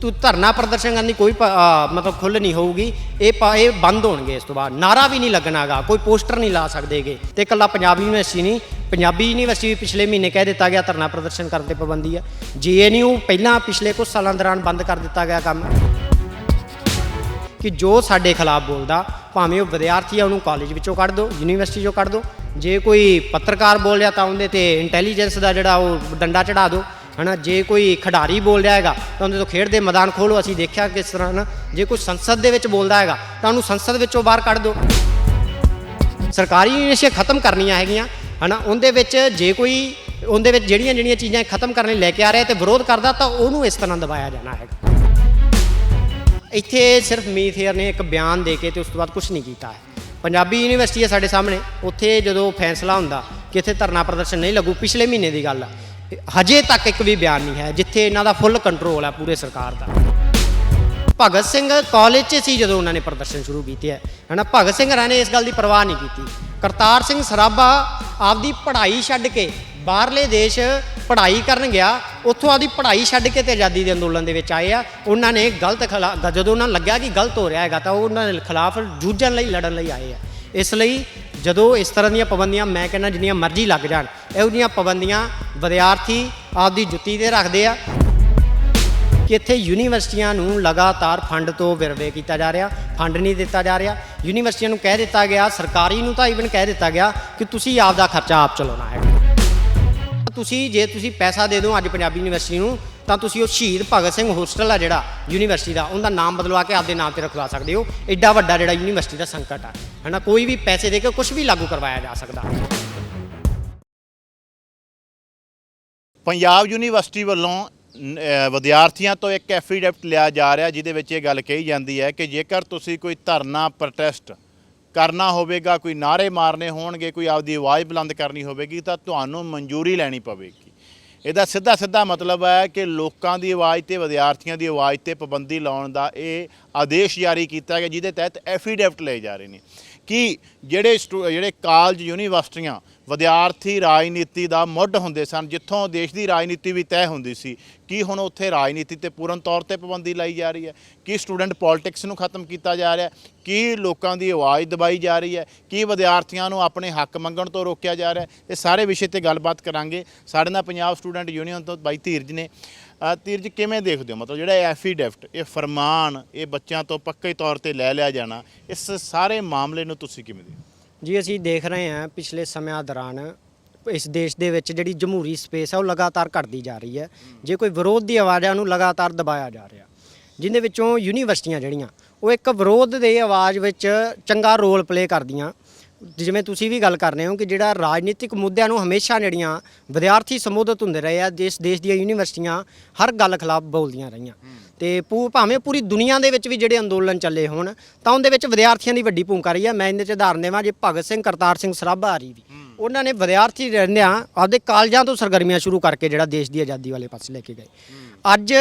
ਤੂੰ ਧਰਨਾ ਪ੍ਰਦਰਸ਼ਨ ਕਰਨ ਦੀ ਕੋਈ ਮਤਲਬ ਖੁੱਲ ਨਹੀਂ ਹੋਊਗੀ। ਇਹ ਪ- ਇਹ ਬੰਦ ਹੋਣਗੇ ਇਸ ਤੋਂ ਬਾਅਦ। ਨਾਰਾ ਵੀ ਨਹੀਂ ਲੱਗਣਾਗਾ, ਕੋਈ ਪੋਸਟਰ ਨਹੀਂ ਲਾ ਸਕਦੇਗੇ। ਤੇ ਇਕੱਲਾ ਪੰਜਾਬੀ ਯੂਨੀਵਰਸਿਟੀ ਨਹੀਂ, ਪੰਜਾਬੀ ਯੂਨੀਵਰਸਿਟੀ ਵੀ ਪਿਛਲੇ ਮਹੀਨੇ ਕਹਿ ਦਿੱਤਾ ਗਿਆ ਧਰਨਾ ਪ੍ਰਦਰਸ਼ਨ ਕਰਨ ਤੇ ਪਾਬੰਦੀ ਹੈ ਜੀਐਨਯੂ ਪਹਿਲਾਂ ਪਿਛਲੇ ਕੁਝ ਸਾਲਾਂ ਦੌਰਾਨ ਬੰਦ ਕਰ ਦਿੱਤਾ ਗਿਆ ਕੰਮ, ਕਿ ਜੋ ਸਾਡੇ ਖਿਲਾਫ ਬੋਲਦਾ, ਭਾਵੇਂ ਉਹ ਵਿਦਿਆਰਥੀ ਆ, ਉਹਨੂੰ ਕਾਲਜ ਵਿੱਚੋਂ ਕੱਢ ਦਿਓ ਯੂਨੀਵਰਸਿਟੀ ਚੋਂ ਕੱਢ ਦਿਓ ਜੇ ਕੋਈ ਪੱਤਰਕਾਰ ਬੋਲ ਰਿਹਾ ਤਾਂ ਉਹਦੇ ਤੇ ਇੰਟੈਲੀਜੈਂਸ ਦਾ ਜਿਹੜਾ ਉਹ ਡੰਡਾ ਚੜਾ ਦਿਓ ਹਨਾ? ਜੇ ਕੋਈ ਖਿਡਾਰੀ ਬੋਲ ਰਿਹਾ ਹੈਗਾ, ਤਾਂ ਉਹਦੇ ਤੋਂ ਖੇਡ ਦੇ ਮੈਦਾਨ ਖੋਲੋ ਅਸੀਂ ਦੇਖਿਆ ਕਿਸ ਤਰ੍ਹਾਂ ਨਾ, ਜੇ ਕੋਈ ਸੰਸਦ ਦੇ ਵਿੱਚ ਬੋਲਦਾ ਹੈਗਾ, ਤਾਂ ਉਹਨੂੰ ਸੰਸਦ ਵਿੱਚੋਂ ਬਾਹਰ ਕੱਢ ਦਿਓ। ਸਰਕਾਰੀ ਯੂਨੀਵਰਸਿਟੀਆਂ ਖਤਮ ਕਰਨੀਆਂ ਹੈਗੀਆਂ, ਹਨਾ? ਉਹਦੇ ਵਿੱਚ ਜੇ ਕੋਈ, ਉਹਦੇ ਵਿੱਚ ਜਿਹੜੀਆਂ ਜਿਹੜੀਆਂ ਚੀਜ਼ਾਂ ਖਤਮ ਕਰਨ ਲਈ ਲੈ ਕੇ ਆ ਰਿਹਾ ਤੇ ਵਿਰੋਧ ਕਰਦਾ, ਤਾਂ ਉਹਨੂੰ ਇਸ ਤਰ੍ਹਾਂ ਦਬਾਇਆ ਜਾਣਾ ਹੈਗਾ। ਇੱਥੇ ਸਿਰਫ ਮੀਥੇਅਰ ਨੇ ਇੱਕ ਬਿਆਨ ਦੇ ਕੇ ਤੇ ਉਸ ਤੋਂ ਬਾਅਦ ਕੁਝ ਨਹੀਂ ਕੀਤਾ ਹੈ। ਪੰਜਾਬੀ ਯੂਨੀਵਰਸਿਟੀ ਹੈ ਸਾਡੇ ਸਾਹਮਣੇ। ਉੱਥੇ ਜਦੋਂ ਫੈਸਲਾ ਹੁੰਦਾ ਕਿ ਇੱਥੇ ਧਰਨਾ ਪ੍ਰਦਰਸ਼ਨ ਨਹੀਂ ਲੱਗੂ, ਪਿਛਲੇ ਮਹੀਨੇ ਦੀ ਗੱਲ ਆ। ਹਜੇ ਤੱਕ ਇੱਕ ਵੀ ਬਿਆਨ ਨਹੀਂ ਹੈ, ਜਿੱਥੇ ਇਹਨਾਂ ਦਾ ਫੁੱਲ ਕੰਟਰੋਲ ਹੈ ਪੂਰੇ ਸਰਕਾਰ ਦਾ। ਭਗਤ ਸਿੰਘ ਕਾਲਜ 'ਚ ਸੀ ਜਦੋਂ ਉਹਨਾਂ ਨੇ ਪ੍ਰਦਰਸ਼ਨ ਸ਼ੁਰੂ ਕੀਤੇ ਹੈ। ਹਨਾ, ਭਗਤ ਸਿੰਘ ਰਾਂ ਇਸ ਗੱਲ ਦੀ ਪਰਵਾਹ ਨਹੀਂ ਕੀਤੀ। ਕਰਤਾਰ ਸਿੰਘ ਸਰਾਭਾ ਆਪਦੀ ਪੜ੍ਹਾਈ ਛੱਡ ਕੇ ਬਾਹਰਲੇ ਦੇਸ਼ ਪੜ੍ਹਾਈ ਕਰਨ ਗਿਆ। ਉੱਥੋਂ ਆਪਦੀ ਪੜ੍ਹਾਈ ਛੱਡ ਕੇ ਤੇ ਆਜ਼ਾਦੀ ਦੇ ਅੰਦੋਲਨ ਦੇ ਵਿੱਚ ਆਏ ਆ। ਉਹਨਾਂ ਨੇ ਗਲਤ ਖਿਲਾ, ਜਦੋਂ ਉਹਨਾਂ ਨੂੰ ਲੱਗਿਆ ਕਿ ਗਲਤ ਹੋ ਰਿਹਾ ਹੈਗਾ, ਤਾਂ ਉਹ ਉਹਨਾਂ ਦੇ ਖਿਲਾਫ ਜੂਝਣ ਲਈ, ਲੜਨ ਲਈ ਆਏ ਆ। ਇਸ ਲਈ ਜਦੋਂ ਇਸ ਤਰ੍ਹਾਂ ਦੀਆਂ ਪਾਬੰਦੀਆਂ ਮੈਂ ਕਹਿੰਦਾ ਜਿੰਨੀਆਂ ਮਰਜ਼ੀ ਲੱਗ ਜਾਣ, ਇਹੋ ਜਿਹੀਆਂ ਪਾਬੰਦੀਆਂ ਵਿਦਿਆਰਥੀ ਆਪਦੀ ਜੁੱਤੀ ਤੇ ਰੱਖਦੇ ਆ ਕਿ ਇੱਥੇ ਯੂਨੀਵਰਸਿਟੀਆਂ ਨੂੰ ਲਗਾਤਾਰ ਫੰਡ ਤੋਂ ਵਿਰਵੇ ਕੀਤਾ ਜਾ ਰਿਹਾ, ਫੰਡ ਨਹੀਂ ਦਿੱਤਾ ਜਾ ਰਿਹਾ। ਯੂਨੀਵਰਸਿਟੀਆਂ ਨੂੰ ਕਹਿ ਦਿੱਤਾ ਗਿਆ, ਸਰਕਾਰੀ ਨੂੰ ਤਾਂ ਈਵਨ ਕਹਿ ਦਿੱਤਾ ਗਿਆ ਕਿ ਤੁਸੀਂ ਆਪ ਦਾ ਖਰਚਾ ਆਪ ਚਲਾਉਣਾ ਹੈ ਤੁਸੀਂ, ਜੇ ਤੁਸੀਂ ਪੈਸਾ ਦੇ ਦਿਓ ਅੱਜ ਪੰਜਾਬੀ ਯੂਨੀਵਰਸਿਟੀ ਨੂੰ ਤਾਂ ਤੁਸੀਂ ਉਹ ਸ਼ਹੀਦ ਭਗਤ ਸਿੰਘ ਹੋਸਟਲ ਆ ਜਿਹੜਾ ਯੂਨੀਵਰਸਿਟੀ ਦਾ, ਉਹਦਾ ਨਾਮ ਬਦਲਵਾ ਕੇ ਆਪਦੇ ਨਾਮ ਤੇ ਰਖਵਾ ਸਕਦੇ ਹੋ। ਐਡਾ ਵੱਡਾ ਜਿਹੜਾ ਯੂਨੀਵਰਸਿਟੀ ਦਾ ਸੰਕਟ ਆ, ਹਨਾ? ਕੋਈ ਵੀ ਪੈਸੇ ਦੇ ਕੇ ਕੁਝ ਵੀ ਲਾਗੂ ਕਰਵਾਇਆ ਜਾ ਸਕਦਾ। ਪੰਜਾਬ ਯੂਨੀਵਰਸਿਟੀ ਵੱਲੋਂ ਵਿਦਿਆਰਥੀਆਂ ਤੋਂ ਇੱਕ ਐਫੀਡੈਵਿਟ ਲਿਆ ਜਾ ਰਿਹਾ, ਜਿਹਦੇ ਵਿੱਚ ਇਹ ਗੱਲ ਕਹੀ ਜਾਂਦੀ ਹੈ ਕਿ ਜੇਕਰ ਤੁਸੀਂ ਕੋਈ ਧਰਨਾ ਪ੍ਰੋਟੈਸਟ ਕਰਨਾ ਹੋਵੇਗਾ, ਕੋਈ ਨਾਰੇ ਮਾਰਨੇ ਹੋਣਗੇ, ਕੋਈ ਆਪਦੀ ਆਵਾਜ਼ ਬੁਲੰਦ ਕਰਨੀ ਹੋਵੇਗੀ, ਤਾਂ ਤੁਹਾਨੂੰ ਮਨਜ਼ੂਰੀ ਲੈਣੀ ਪਵੇਗੀ। ਇਹਦਾ ਸਿੱਧਾ ਸਿੱਧਾ ਮਤਲਬ ਹੈ ਕਿ ਲੋਕਾਂ ਦੀ ਆਵਾਜ਼ ਤੇ ਵਿਦਿਆਰਥੀਆਂ ਦੀ ਆਵਾਜ਼ ਤੇ ਪਾਬੰਦੀ ਲਾਉਣ ਦਾ ਇਹ ਆਦੇਸ਼ ਜਾਰੀ ਕੀਤਾ ਗਿਆ, ਜਿਹਦੇ ਤਹਿਤ ਐਫੀਡੈਵਿਟ ਲਏ ਜਾ ਰਹੇ ਨੇ ਕਿ ਜਿਹੜੇ ਸਟੂ- ਜਿਹੜੇ ਕਾਲਜ ਯੂਨੀਵਰਸਿਟੀਆਂ ਵਿਦਿਆਰਥੀ ਰਾਜਨੀਤੀ ਦਾ ਮੁੱਢ ਹੁੰਦੇ ਸਨ ਜਿੱਥੋਂ ਦੇਸ਼ ਦੀ ਰਾਜਨੀਤੀ ਵੀ ਤੈਅ ਹੁੰਦੀ ਸੀ। ਕੀ ਹੁਣ ਉੱਥੇ ਰਾਜਨੀਤੀ ਤੇ ਪੂਰਨ ਤੌਰ ਤੇ ਪਾਬੰਦੀ ਲਾਈ ਜਾ ਰਹੀ ਹੈ? ਕੀ ਸਟੂਡੈਂਟ ਪੋਲਿਟਿਕਸ ਨੂੰ ਖਤਮ ਕੀਤਾ ਜਾ ਰਿਹਾ ਹੈ? ਕੀ ਲੋਕਾਂ ਦੀ ਆਵਾਜ਼ ਦਬਾਈ ਜਾ ਰਹੀ ਹੈ? ਕੀ ਵਿਦਿਆਰਥੀਆਂ ਨੂੰ ਆਪਣੇ ਹੱਕ ਮੰਗਣ ਤੋਂ ਰੋਕਿਆ ਜਾ ਰਿਹਾ ਹੈ? ਇਹ ਸਾਰੇ ਵਿਸ਼ੇ ਤੇ ਗੱਲਬਾਤ ਕਰਾਂਗੇ। ਸਾਡੇ ਨਾਲ ਪੰਜਾਬ ਸਟੂਡੈਂਟ ਯੂਨੀਅਨ ਤੋਂ ਬਾਈ ਧੀਰਜ ਨੇ। ਅ, ਧੀਰਜ ਕਿਵੇਂ ਦੇਖਦੇ ਹੋ? ਮਤਲਬ ਜਿਹੜਾ ਐਫੀਡੈਫਟ ਇਹ ਫਰਮਾਨ ਇਹ ਬੱਚਿਆਂ ਤੋਂ ਪੱਕੇ ਤੌਰ ਤੇ ਲੈ ਲਿਆ ਜਾਣਾ ਇਸ ਸਾਰੇ ਮਾਮਲੇ ਨੂੰ ਤੁਸੀਂ ਕਿਵੇਂ ਦੇਖਦੇ ਜੀ, ਅਸੀਂ ਦੇਖ ਰਹੇ ਹਾਂ ਪਿਛਲੇ ਸਮਿਆਂ ਦੌਰਾਨ ਇਸ ਦੇਸ਼ ਦੇ ਵਿੱਚ ਜਿਹੜੀ ਜਮਹੂਰੀ ਸਪੇਸ ਹੈ ਉਹ ਲਗਾਤਾਰ ਘਟਦੀ ਜਾ ਰਹੀ ਹੈ। ਜੇ ਕੋਈ ਵਿਰੋਧ ਦੀ ਆਵਾਜ਼ ਹੈ ਉਹਨੂੰ ਲਗਾਤਾਰ ਦਬਾਇਆ ਜਾ ਰਿਹਾ। ਜਿੰਦੇ ਵਿੱਚੋਂ ਯੂਨੀਵਰਸਿਟੀਆਂ ਜਿਹੜੀਆਂ, ਉਹ ਇੱਕ ਵਿਰੋਧ ਦੇ ਆਵਾਜ਼ ਵਿੱਚ ਚੰਗਾ ਰੋਲ ਪਲੇ ਕਰਦੀਆਂ। ਜਿਵੇਂ ਤੁਸੀਂ ਵੀ ਗੱਲ ਕਰ ਰਹੇ ਹੋ ਕਿ ਜਿਹੜਾ ਰਾਜਨੀਤਿਕ ਮੁੱਦਿਆਂ ਨੂੰ ਹਮੇਸ਼ਾ ਜਿਹੜੀਆਂ ਵਿਦਿਆਰਥੀ ਸੰਬੋਧਿਤ ਹੁੰਦੇ ਰਹੇ ਆ ਦੇਸ਼ ਦੇਸ਼ ਦੀਆਂ ਯੂਨੀਵਰਸਿਟੀਆਂ ਹਰ ਗੱਲ ਖਿਲਾਫ ਬੋਲਦੀਆਂ ਰਹੀਆਂ। ਤੇ ਪੂ ਭਾਵੇਂ ਪੂਰੀ ਦੁਨੀਆ ਦੇ ਵਿੱਚ ਵੀ ਜਿਹੜੇ ਅੰਦੋਲਨ ਚੱਲੇ ਹੋਣ ਤਾਂ ਉਹਦੇ ਵਿੱਚ ਵਿਦਿਆਰਥੀਆਂ ਦੀ ਵੱਡੀ ਭੂਮਿਕਾ ਰਹੀ ਹੈ ਮੈਂ ਇਹਦੇ ਚ ਉਦਾਹਰਨ ਦੇਵਾਂ ਜੇ ਭਗਤ ਸਿੰਘ ਕਰਤਾਰ ਸਿੰਘ ਸਰਾਭਾ ਆਰੀ ਵੀ। ਉਹਨਾਂ ਨੇ ਵਿਦਿਆਰਥੀ ਰਹਿੰਦਿਆਂ ਆਪਦੇ ਕਾਲਜਾਂ ਤੋਂ ਸਰਗਰਮੀਆਂ ਸ਼ੁਰੂ ਕਰਕੇ ਜਿਹੜਾ ਦੇਸ਼ ਦੀ ਆਜ਼ਾਦੀ ਵਾਲੇ ਪਾਸੇ ਲੈ ਕੇ ਗਏ। ਅੱਜ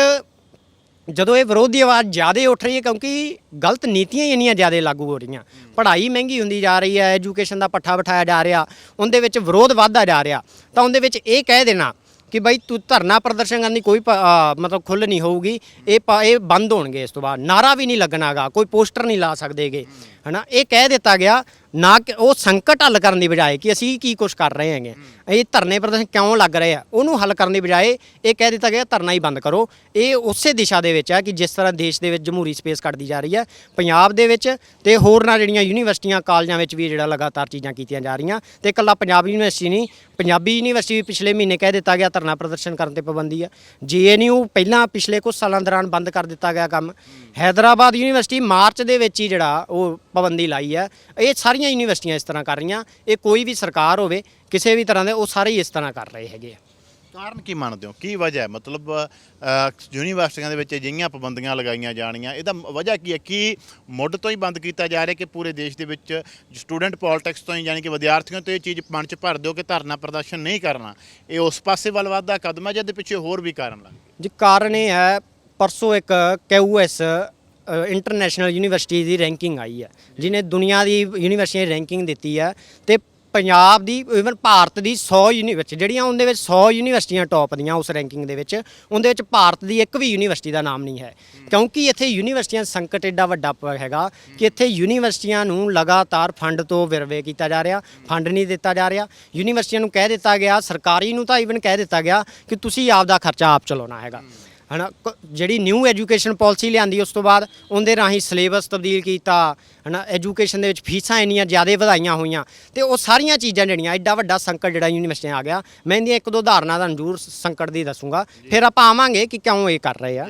ਜਦੋਂ ਇਹ ਵਿਰੋਧ ਦੀ ਆਵਾਜ਼ ਜ਼ਿਆਦਾ ਉੱਠ ਰਹੀ ਹੈ, ਕਿਉਂਕਿ ਗਲਤ ਨੀਤੀਆਂ ਹੀ ਇੰਨੀਆਂ ਜ਼ਿਆਦਾ ਲਾਗੂ ਹੋ ਰਹੀਆਂ। ਪੜ੍ਹਾਈ ਮਹਿੰਗੀ ਹੁੰਦੀ ਜਾ ਰਹੀ ਹੈ, ਐਜੂਕੇਸ਼ਨ ਦਾ ਪੱਠਾ ਬਿਠਾਇਆ ਜਾ ਰਿਹਾ, ਉਹਦੇ ਵਿੱਚ ਵਿਰੋਧ ਵੱਧਦਾ ਜਾ ਰਿਹਾ, ਤਾਂ ਉਹਦੇ ਵਿੱਚ ਇਹ ਕਹਿ ਦੇਣਾ ਕਿ ਬਈ ਤੂੰ ਧਰਨਾ ਪ੍ਰਦਰਸ਼ਨ ਕਰਨ ਦੀ ਕੋਈ ਪ- ਮਤਲਬ ਖੁੱਲ ਨਹੀਂ ਹੋਊਗੀ, ਇਹ ਪ- ਇਹ ਬੰਦ ਹੋਣਗੇ ਇਸ ਤੋਂ ਬਾਅਦ। ਨਾਰਾ ਵੀ ਨਹੀਂ ਲੱਗਣਾਗਾ, ਕੋਈ ਪੋਸਟਰ ਨਹੀਂ ਲਾ ਸਕਦੇਗੇ। ਹਨਾ? ਇਹ ਕਹਿ ਦਿੱਤਾ ਗਿਆ ਨਾ ਕਿ ਉਹ ਸੰਕਟ ਹੱਲ ਕਰਨ ਦੀ ਬਜਾਏ ਕਿ ਅਸੀਂ ਕੀ ਕੁਝ ਕਰ ਰਹੇ ਹੈਗੇ। ਇਹ ਧਰਨੇ ਪ੍ਰਦਰਸ਼ਨ ਕਿਉਂ ਲੱਗ ਰਹੇ ਆ? ਉਹਨੂੰ ਹੱਲ ਕਰਨ ਦੀ ਬਜਾਏ ਇਹ ਕਹਿ ਦਿੱਤਾ ਗਿਆ ਧਰਨਾ ਹੀ ਬੰਦ ਕਰੋ। ਇਹ ਉਸੇ ਦਿਸ਼ਾ ਦੇ ਵਿੱਚ ਹੈ ਕਿ ਜਿਸ ਤਰ੍ਹਾਂ ਦੇਸ਼ ਦੇ ਵਿੱਚ ਜਮਹੂਰੀ ਸਪੇਸ ਘਟਦੀ ਜਾ ਰਹੀ ਹੈ ਪੰਜਾਬ ਦੇ ਵਿੱਚ ਤੇ ਹੋਰ ਨਾ ਜਿਹੜੀਆਂ ਯੂਨੀਵਰਸਿਟੀਆਂ ਕਾਲਜਾਂ ਵਿੱਚ ਵੀ ਜਿਹੜਾ ਲਗਾਤਾਰ ਚੀਜ਼ਾਂ ਕੀਤੀਆਂ ਜਾ ਰਹੀਆਂ ਤੇ ਇਕੱਲਾ ਪੰਜਾਬ ਯੂਨੀਵਰਸਿਟੀ ਨਹੀਂ ਪੰਜਾਬੀ ਯੂਨੀਵਰਸਿਟੀ ਵੀ ਪਿਛਲੇ ਮਹੀਨੇ ਕਹਿ ਦਿੱਤਾ ਗਿਆ ਧਰਨਾ ਪ੍ਰਦਰਸ਼ਨ ਕਰਨ ਤੇ ਪਾਬੰਦੀ ਹੈ ਜੀਐਨਯੂ ਪਹਿਲਾਂ ਪਿਛਲੇ ਕੁਝ ਸਾਲਾਂ ਦੌਰਾਨ ਬੰਦ ਕਰ ਦਿੱਤਾ ਗਿਆ ਕੰਮ। ਹੈਦਰਾਬਾਦ ਯੂਨੀਵਰਸਿਟੀ ਮਾਰਚ ਦੇ ਵਿੱਚ ਹੀ ਜਿਹੜਾ ਉਹ ਪਾਬੰਦੀ ਲਾਈ ਹੈ। ਇਹ ਸਾਰੀਆਂ ਯੂਨੀਵਰਸਿਟੀਆਂ ਇਸ ਤਰ੍ਹਾਂ ਕਰ ਰਹੀਆਂ। ਇਹ ਕੋਈ ਵੀ ਸਰਕਾਰ ਹੋਵੇ ਕਿਸੇ ਵੀ ਤਰ੍ਹਾਂ ਦੇ ਉਹ ਸਾਰੇ ਹੀ ਇਸ ਤਰ੍ਹਾਂ ਕਰ ਰਹੇ ਹੈਗੇ ਆ। ਕਾਰਨ ਕੀ ਮੰਨਦੇ ਹੋ? ਕੀ ਵਜ੍ਹਾ ਹੈ? ਮਤਲਬ ਯੂਨੀਵਰਸਿਟੀਆਂ ਦੇ ਵਿੱਚ ਅਜਿਹੀਆਂ ਪਾਬੰਦੀਆਂ ਲਗਾਈਆਂ ਜਾਣੀਆਂ ਇਹਦਾ ਵਜ੍ਹਾ ਕੀ ਹੈ? ਕੀ ਮੁੱਢ ਤੋਂ ਹੀ ਬੰਦ ਕੀਤਾ ਜਾ ਰਿਹਾ ਕਿ ਪੂਰੇ ਦੇਸ਼ ਦੇ ਵਿੱਚ ਸਟੂਡੈਂਟ ਪੋਲਿਟਿਕਸ ਤੋਂ ਹੀ ਯਾਨੀ ਕਿ ਵਿਦਿਆਰਥੀਆਂ ਤੋਂ ਇਹ ਚੀਜ਼ ਮਨ 'ਚ ਭਰ ਦਿਓ ਕਿ ਧਰਨਾ ਪ੍ਰਦਰਸ਼ਨ ਨਹੀਂ ਕਰਨਾ ਇਹ ਉਸ ਪਾਸੇ ਵੱਲ ਵੱਧਦਾ ਕਦਮ ਹੈ ਜਿਹਦੇ ਪਿੱਛੇ ਹੋਰ ਵੀ ਕਾਰਨ ਲੱਗ ਜੀ ਕਾਰਨ ਇਹ ਹੈ ਪਰਸੋਂ ਇੱਕ ਕਿਊਐਸ ਇੰਟਰਨੈਸ਼ਨਲ ਯੂਨੀਵਰਸਿਟੀ ਦੀ ਰੈਂਕਿੰਗ ਆਈ ਹੈ, ਜਿਹਨੇ ਦੁਨੀਆ ਦੀ ਯੂਨੀਵਰਸਿਟੀਆਂ ਰੈਂਕਿੰਗ ਦਿੱਤੀ ਹੈ ਤੇ ਪੰਜਾਬ ਦੀ ਇਵਨ ਭਾਰਤ ਦੀ 100 ਯੂਨੀਵਰਸਿਟੀ ਜਿਹੜੀਆਂ ਉਹਦੇ ਵਿੱਚ 100 ਯੂਨੀਵਰਸਿਟੀਆਂ ਟੌਪ ਦੀਆਂ ਉਸ ਰੈਂਕਿੰਗ ਦੇ ਵਿੱਚ, ਉਹਦੇ ਵਿੱਚ ਭਾਰਤ ਦੀ ਇੱਕ ਵੀ ਯੂਨੀਵਰਸਿਟੀ ਦਾ ਨਾਮ ਨਹੀਂ ਹੈ। ਕਿਉਂਕਿ ਇੱਥੇ ਯੂਨੀਵਰਸਿਟੀਆਂ ਦਾ ਸੰਕਟ ਏਡਾ ਵੱਡਾ ਪ- ਹੈਗਾ ਕਿ ਇੱਥੇ ਯੂਨੀਵਰਸਿਟੀਆਂ ਨੂੰ ਲਗਾਤਾਰ ਫੰਡ ਤੋਂ ਵਿਰਵੇ ਕੀਤਾ ਜਾ ਰਿਹਾ ਫੰਡ ਨਹੀਂ ਦਿੱਤਾ ਜਾ ਰਿਹਾ। ਯੂਨੀਵਰਸਿਟੀਆਂ ਨੂੰ ਕਹਿ ਦਿੱਤਾ ਗਿਆ, ਸਰਕਾਰੀ ਨੂੰ ਤਾਂ ਇਵਨ ਕਹਿ ਦਿੱਤਾ ਗਿਆ ਕਿ ਤੁਸੀਂ ਆਪ ਦਾ ਖਰਚਾ ਆਪ ਚਲਾਉਣਾ ਹੈਗਾ। ਹਨਾ? ਕ- ਜਿਹੜੀ ਨਿਊ ਐਜੂਕੇਸ਼ਨ ਪਾਲਿਸੀ ਲਿਆਂਦੀ ਉਸ ਤੋਂ ਬਾਅਦ ਉਹਦੇ ਰਾਹੀਂ ਸਿਲੇਬਸ ਤਬਦੀਲ ਕੀਤਾ ਹਨਾ? ਐਜੂਕੇਸ਼ਨ ਦੇ ਵਿੱਚ ਫੀਸਾਂ ਇੰਨੀਆਂ ਜ਼ਿਆਦਾ ਵਧਾਈਆਂ ਹੋਈਆਂ ਤੇ ਉਹ ਸਾਰੀਆਂ ਚੀਜ਼ਾਂ ਜਿਹੜੀਆਂ ਐਡਾ ਵੱਡਾ ਸੰਕਟ ਜਿਹੜਾ ਯੂਨੀਵਰਸਿਟੀਆਂ ਆ ਗਿਆ। ਮੈਂ ਇਹਦੀਆਂ ਇੱਕ ਦੋ ਉਦਾਹਰਨਾਂ ਤੁਹਾਨੂੰ ਜ਼ਰੂਰ ਸੰਕਟ ਦੀ ਦੱਸੂਗਾ। ਫਿਰ ਆਪਾਂ ਆਵਾਂਗੇ ਕਿ ਕਿਉਂ ਇਹ ਕਰ ਰਹੇ ਆ।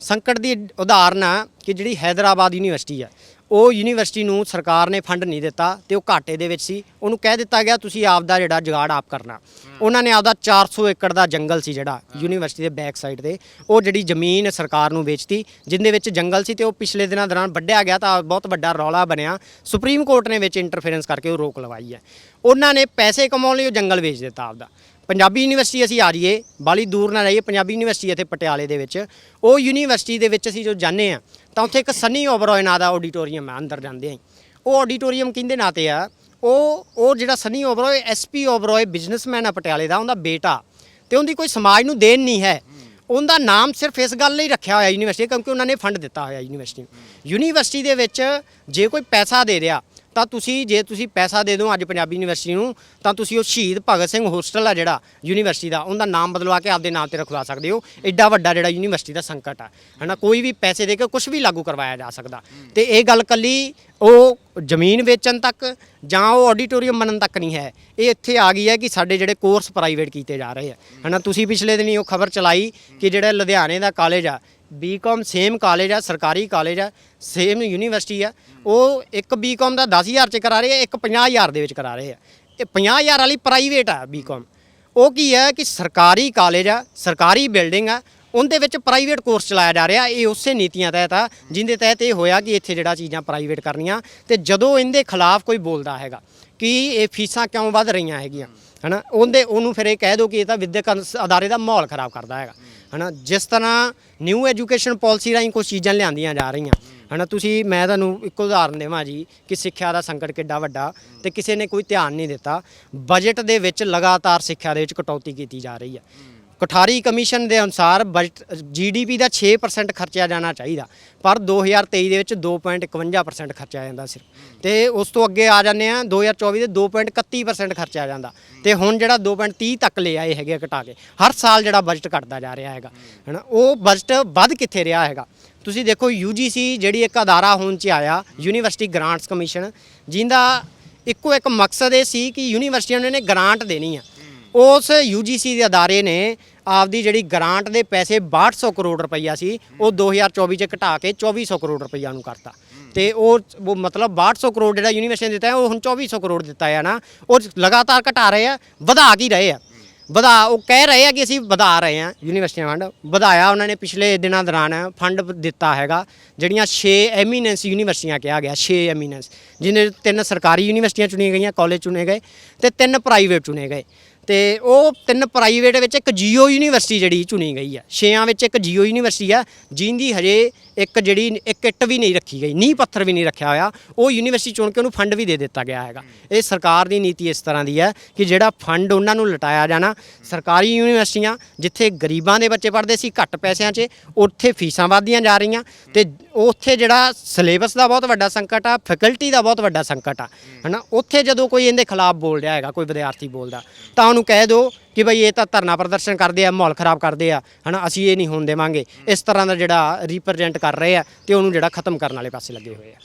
ਸੰਕਟ ਦੀ ਉਦਾਹਰਨ ਆ ਕਿ ਜਿਹੜੀ ਹੈਦਰਾਬਾਦ ਯੂਨੀਵਰਸਿਟੀ ਆ ਉਹ ਯੂਨੀਵਰਸਿਟੀ ਨੂੰ ਸਰਕਾਰ ਨੇ ਫੰਡ ਨਹੀਂ ਦਿੱਤਾ ਤੇ ਉਹ ਘਾਟੇ ਦੇ ਵਿੱਚ ਸੀ। ਉਹਨੂੰ ਕਹਿ ਦਿੱਤਾ ਗਿਆ ਤੁਸੀਂ ਆਪ ਦਾ ਜਿਹੜਾ ਜੁਗਾੜ ਆਪ ਕਰਨਾ। ਉਹਨਾਂ ਨੇ ਆਪਦਾ 400 ਏਕੜ ਦਾ ਜੰਗਲ ਸੀ ਜਿਹੜਾ ਯੂਨੀਵਰਸਿਟੀ ਦੇ ਬੈਕ ਸਾਈਡ ਤੇ। ਉਹ ਜਿਹੜੀ ਜ਼ਮੀਨ ਸਰਕਾਰ ਨੂੰ ਵੇਚਤੀ ਜਿੰਦੇ ਵਿੱਚ ਜੰਗਲ ਸੀ ਤੇ ਉਹ ਪਿਛਲੇ ਦਿਨਾਂ ਦੌਰਾਨ ਵੱਢਿਆ ਗਿਆ ਤਾਂ ਬਹੁਤ ਵੱਡਾ ਰੌਲਾ ਬਣਿਆ। ਸੁਪਰੀਮ ਕੋਰਟ ਨੇ ਵਿੱਚ ਇੰਟਰਫੇਰੈਂਸ ਕਰਕੇ ਉਹ ਰੋਕ ਲਵਾਈ ਹੈ। ਉਹਨਾਂ ਨੇ ਪੈਸੇ ਕਮਾਉਣ ਲਈ ਉਹ ਜੰਗਲ ਵੇਚ ਦਿੱਤਾ ਆਪਦਾ। ਪੰਜਾਬੀ ਯੂਨੀਵਰਸਿਟੀ ਅਸੀਂ ਆ ਜਾਈਏ ਬਾਲੀ ਦੂਰ ਨਾ ਰਹੀਏ ਪੰਜਾਬੀ ਯੂਨੀਵਰਸਿਟੀ ਇੱਥੇ ਪਟਿਆਲੇ ਦੇ ਵਿੱਚ। ਉਹ ਯੂਨੀਵਰਸਿਟੀ ਦੇ ਵਿੱਚ ਅਸੀਂ ਜੋ ਜਾਂਦੇ ਆ ਤਾਂ ਉੱਥੇ ਇੱਕ ਸਨੀ ਓਬਰੋਏ ਨਾਂ ਦਾ ਆਡੀਟੋਰੀਅਮ ਹੈ ਅੰਦਰ ਜਾਂਦੇ ਆਂ ਉਹ ਆਡੀਟੋਰੀਅਮ ਕਿੰਦੇ ਨਾਂ ਤੇ ਆ? ਉਹ ਉਹ ਜਿਹੜਾ ਸਨੀ ਓਬਰੋਏ ਐਸਪੀ ਓਬਰੋਏ ਬਿਜ਼ਨਸਮੈਨ ਆ ਪਟਿਆਲੇ ਦਾ, ਉਹਦਾ ਬੇਟਾ। ਤੇ ਉਹਦੀ ਕੋਈ ਸਮਾਜ ਨੂੰ ਦੇਣ ਨਹੀਂ ਹੈ। ਉਹਦਾ ਨਾਮ ਸਿਰਫ ਇਸ ਗੱਲ ਲਈ ਰੱਖਿਆ ਹੋਇਆ ਯੂਨੀਵਰਸਿਟੀ, ਕਿਉਂਕਿ ਉਹਨਾਂ ਨੇ ਫੰਡ ਦਿੱਤਾ ਹੋਇਆ ਯੂਨੀਵਰਸਿਟੀ ਨੂੰ। ਯੂਨੀਵਰਸਿਟੀ ਦੇ ਵਿੱਚ ਜੇ ਕੋਈ ਪੈਸਾ ਦੇ ਰਿਹਾ ਤਾਂ ਤੁਸੀਂ ਜੇ ਤੁਸੀਂ ਪੈਸਾ ਦੇ ਦਿਓ ਅੱਜ ਪੰਜਾਬੀ ਯੂਨੀਵਰਸਿਟੀ ਨੂੰ, ਤਾਂ ਤੁਸੀਂ ਉਹ ਸ਼ਹੀਦ ਭਗਤ ਸਿੰਘ ਹੋਸਟਲ ਆ ਜਿਹੜਾ ਯੂਨੀਵਰਸਿਟੀ ਦਾ, ਉਹਦਾ ਨਾਮ ਬਦਲਵਾ ਕੇ ਆਪਦੇ ਨਾਮ ਤੇ ਰਖਵਾ ਸਕਦੇ ਹੋ। ਐਡਾ ਵੱਡਾ ਜਿਹੜਾ ਯੂਨੀਵਰਸਿਟੀ ਦਾ ਸੰਕਟ ਆ, ਹਨਾ? ਕੋਈ ਵੀ ਪੈਸੇ ਦੇ ਕੇ ਕੁਝ ਵੀ ਲਾਗੂ ਕਰਵਾਇਆ ਜਾ ਸਕਦਾ। ਤੇ ਇਹ ਗੱਲ ਕੱਲੀ ਉਹ ਜ਼ਮੀਨ ਵੇਚਣ ਤੱਕ ਜਾਂ ਉਹ ਆਡੀਟੋਰੀਅਮ ਬਣਨ ਤੱਕ ਨਹੀਂ ਹੈ। ਇਹ ਇੱਥੇ ਆ ਗਈ ਹੈ ਕਿ ਸਾਡੇ ਜਿਹੜੇ ਕੋਰਸ ਪ੍ਰਾਈਵੇਟ ਕੀਤੇ ਜਾ ਰਹੇ ਆ। ਹਨਾ? ਤੁਸੀਂ ਪਿਛਲੇ ਦਿਨੀ ਉਹ ਖਬਰ ਚਲਾਈ ਕਿ ਜਿਹੜਾ ਲੁਧਿਆਣੇ ਦਾ ਕਾਲਜ ਆ ਬੀਕਾਮ ਸੇਮ ਕਾਲਜ ਹੈ ਸਰਕਾਰੀ ਕਾਲਜ ਹੈ ਸੇਮ ਯੂਨੀਵਰਸਿਟੀ ਹੈ ਉਹ ਇੱਕ ਬੀਕਾਮ ਦਾ 10000 ਚ ਕਰਾ ਰਹੇ ਆ, ਇੱਕ 50000 ਦੇ ਵਿੱਚ ਕਰਾ ਰਹੇ ਆ। ਇਹ 50000 ਵਾਲੀ ਪ੍ਰਾਈਵੇਟ ਆ ਬੀਕਾਮ ਉਹ ਕੀ ਹੈ ਕਿ ਸਰਕਾਰੀ ਕਾਲਜ ਆ, ਸਰਕਾਰੀ ਬਿਲਡਿੰਗ ਆ, ਉਹਦੇ ਵਿੱਚ ਪ੍ਰਾਈਵੇਟ ਕੋਰਸ ਚਲਾਇਆ ਜਾ ਰਿਹਾ। ਇਹ ਉਸੇ ਨੀਤੀਆਂ ਤਹਿਤ ਆ, ਜਿੰਦੇ ਤਹਿਤ ਇਹ ਹੋਇਆ ਕਿ ਇੱਥੇ ਜਿਹੜਾ ਚੀਜ਼ਾਂ ਪ੍ਰਾਈਵੇਟ ਕਰਨੀਆਂ। ਤੇ ਜਦੋਂ ਇਹਦੇ ਖਿਲਾਫ ਕੋਈ ਬੋਲਦਾ ਹੈਗਾ ਕਿ ਇਹ ਫੀਸਾਂ ਕਿਉਂ ਵੱਧ ਰਹੀਆਂ ਹੈਗੀਆਂ, ਹਨਾ? ਉਹਦੇ ਉਹਨੂੰ ਫਿਰ ਇਹ ਕਹਿ ਦਿਓ ਕਿ ਇਹ ਤਾਂ ਵਿਦਿਅਕ ਅੰਸ- ਅਦਾਰੇ ਦਾ ਮਾਹੌਲ ਖਰਾਬ ਕਰਦਾ ਹੈਗਾ। ਹਨਾ? ਜਿਸ ਤਰ੍ਹਾਂ ਨਿਊ ਐਜੂਕੇਸ਼ਨ ਪਾਲਿਸੀ ਰਾਹੀਂ ਕੁਝ ਚੀਜ਼ਾਂ ਲਿਆਂਦੀਆਂ ਜਾ ਰਹੀਆਂ। ਹਨਾ, ਤੁਸੀਂ, ਮੈਂ ਤੁਹਾਨੂੰ ਇੱਕ ਉਦਾਹਰਨ ਦੇਵਾਂ ਜੀ ਕਿ ਸਿੱਖਿਆ ਦਾ ਸੰਕਟ ਕਿੱਡਾ ਵੱਡਾ ਤੇ ਕਿਸੇ ਨੇ ਕੋਈ ਧਿਆਨ ਨਹੀਂ ਦਿੱਤਾ। ਬਜਟ ਦੇ ਵਿੱਚ ਲਗਾਤਾਰ ਸਿੱਖਿਆ ਦੇ ਵਿੱਚ ਕਟੌਤੀ ਕੀਤੀ ਜਾ ਰਹੀ ਹੈ। ਕੋਠਾਰੀ ਕਮਿਸ਼ਨ ਦੇ ਅਨੁਸਾਰ ਬਜਟ ਜੀਡੀਪੀ ਦਾ 6% ਖਰਚਿਆ ਜਾਣਾ ਚਾਹੀਦਾ, ਪਰ 2023 ਦੇ ਵਿੱਚ 2.51% ਖਰਚਿਆ ਜਾਂਦਾ ਸਿਰਫ। ਤੇ ਉਸ ਤੋਂ ਅੱਗੇ ਆ ਜਾਂਦੇ ਆ 2024 ਦੇ 2.31% ਖਰਚਿਆ ਜਾਂਦਾ। ਤੇ ਹੁਣ ਜਿਹੜਾ 2.30 ਤੱਕ ਲੈ ਆਏ ਹੈਗੇ ਆ ਘਟਾ ਕੇ, ਹਰ ਸਾਲ ਜਿਹੜਾ ਬਜਟ ਘਟਦਾ ਜਾ ਰਿਹਾ ਹੈਗਾ, ਹਨਾ? ਉਹ ਬਜਟ ਵੱਧ ਕਿੱਥੇ ਰਿਹਾ ਹੈਗਾ? ਤੁਸੀਂ ਦੇਖੋ UGC ਜਿਹੜੀ ਇੱਕ ਅਦਾਰਾ ਹੋਣ ਚ ਆਇਆ ਯੂਨੀਵਰਸਿਟੀ ਗ੍ਰਾਂਟਸ ਕਮਿਸ਼ਨ ਜਿੰਦਾ ਇੱਕੋ ਇੱਕ ਮਕਸਦ ਇਹ ਸੀ ਕਿ ਯੂਨੀਵਰਸਿਟੀਆਂ ਨੂੰ ਇਹਨੇ ਗ੍ਰਾਂਟ ਦੇਣੀ ਆ। ਉਸ UGC ਦੇ ਅਦਾਰੇ ਨੇ ਆਪਦੀ ਜਿਹੜੀ ਗ੍ਰਾਂਟ ਦੇ ਪੈਸੇ 6200 ਕਰੋੜ ਰੁਪਈਆ ਸੀ ਉਹ 2024 ਚ ਘਟਾ ਕੇ 2400 ਕਰੋੜ ਰੁਪਈਆ ਨੂੰ ਕਰਤਾ। ਤੇ ਉਹ ਉਹ ਮਤਲਬ 6200 ਕਰੋੜ ਜਿਹੜਾ ਯੂਨੀਵਰਸਿਟੀ ਨੇ ਦਿੱਤਾ ਹੈ, ਉਹ ਹੁਣ 2400 ਕਰੋੜ ਦਿੱਤਾ ਹੈ ਨਾ। ਉਹ ਲਗਾਤਾਰ ਘਟਾ ਰਹੇ ਆ ਵਧਾ ਕੀ ਰਹੇ ਆ? ਵਧਾ ਉਹ ਕਹਿ ਰਹੇ ਆ ਕਿ ਅਸੀਂ ਵਧਾ ਰਹੇ ਆ ਯੂਨੀਵਰਸਿਟੀਆਂ ਫੰਡ ਵਧਾਇਆ ਉਹਨਾਂ ਨੇ ਪਿਛਲੇ ਦਿਨਾਂ ਦੌਰਾਨ ਫੰਡ ਦਿੱਤਾ ਹੈਗਾ ਜਿਹੜੀਆਂ 6 ਐਮੀਨੈਂਸ ਯੂਨੀਵਰਸਿਟੀਆਂ ਕਿਹਾ ਗਿਆ 6 ਐਮੀਨੈਂਸ ਜਿਹਨੇ ਤਿੰਨ ਸਰਕਾਰੀ ਯੂਨੀਵਰਸਿਟੀਆਂ ਚੁਣੀਆਂ ਗਈਆਂ ਕਾਲਜ ਚੁਣੇ ਗਏ ਤੇ ਤਿੰਨ ਪ੍ਰਾਈਵੇਟ ਚੁਣੇ ਗਏ। ਤੇ ਉਹ ਤਿੰਨ ਪ੍ਰਾਈਵੇਟ ਵਿੱਚ ਇੱਕ ਜੀਓ ਯੂਨੀਵਰਸਿਟੀ ਜਿਹੜੀ ਚੁਣੀ ਗਈ ਹੈ ਛੇਆਂ ਵਿੱਚ ਇੱਕ ਜੀਓ ਯੂਨੀਵਰਸਿਟੀ ਆ, ਜਿੰਦੀ ਹਜੇ ਇੱਕ ਜਿਹੜੀ ਇੱਕ ਇੱਟ ਵੀ ਨਹੀਂ ਰੱਖੀ ਗਈ, ਨੀਂਹ ਪੱਥਰ ਵੀ ਨਹੀਂ ਰੱਖਿਆ ਹੋਇਆ, ਉਹ ਯੂਨੀਵਰਸਿਟੀ ਚੁਣ ਕੇ ਉਹਨੂੰ ਫੰਡ ਵੀ ਦੇ ਦਿੱਤਾ ਗਿਆ ਹੈਗਾ। ਇਹ ਸਰਕਾਰ ਦੀ ਨੀਤੀ ਇਸ ਤਰ੍ਹਾਂ ਦੀ ਹੈ ਕਿ ਜਿਹੜਾ ਫੰਡ ਉਹਨਾਂ ਨੂੰ ਲਟਾਇਆ ਜਾਣਾ, ਸਰਕਾਰੀ ਯੂਨੀਵਰਸਿਟੀਆਂ ਜਿੱਥੇ ਗਰੀਬਾਂ ਦੇ ਬੱਚੇ ਪੜ੍ਹਦੇ ਸੀ ਘੱਟ ਪੈਸਿਆਂ 'ਚ, ਉੱਥੇ ਫੀਸਾਂ ਵਧਦੀਆਂ ਜਾ ਰਹੀਆਂ ਤੇ ਉੱਥੇ ਜਿਹੜਾ ਸਿਲੇਬਸ ਦਾ ਬਹੁਤ ਵੱਡਾ ਸੰਕਟ ਆ, ਫੈਕਲਟੀ ਦਾ ਬਹੁਤ ਵੱਡਾ ਸੰਕਟ ਆ, ਹਨਾ? ਉੱਥੇ ਜਦੋਂ ਕੋਈ ਇਹਦੇ ਖਿਲਾਫ ਬੋਲ ਰਿਹਾ ਹੈਗਾ, ਕੋਈ ਵਿਦਿਆਰਥੀ ਬੋਲਦਾ, ਤਾਂ ਉਹਨੂੰ ਕਹਿ ਦਿਓ ਕਿ ਭਈ ਇਹ ਤਾਂ ਧਰਨਾ ਪ੍ਰਦਰਸ਼ਨ ਕਰਦੇ ਆ, ਮਾਹੌਲ ਖਰਾਬ ਕਰਦੇ ਆ, ਹਨਾ? ਅਸੀਂ ਇਹ ਨਹੀਂ ਹੋਣ ਦੇਵਾਂਗੇ। ਇਸ ਤਰ੍ਹਾਂ ਦਾ ਜਿਹੜਾ ਰਿਪਰੈਜ਼ੈਂਟ ਕਰ ਰਹੇ ਆ ਤੇ ਉਹਨੂੰ ਜਿਹੜਾ ਖਤਮ ਕਰਨ ਵਾਲੇ ਪਾਸੇ ਲੱਗੇ ਹੋਏ ਆ।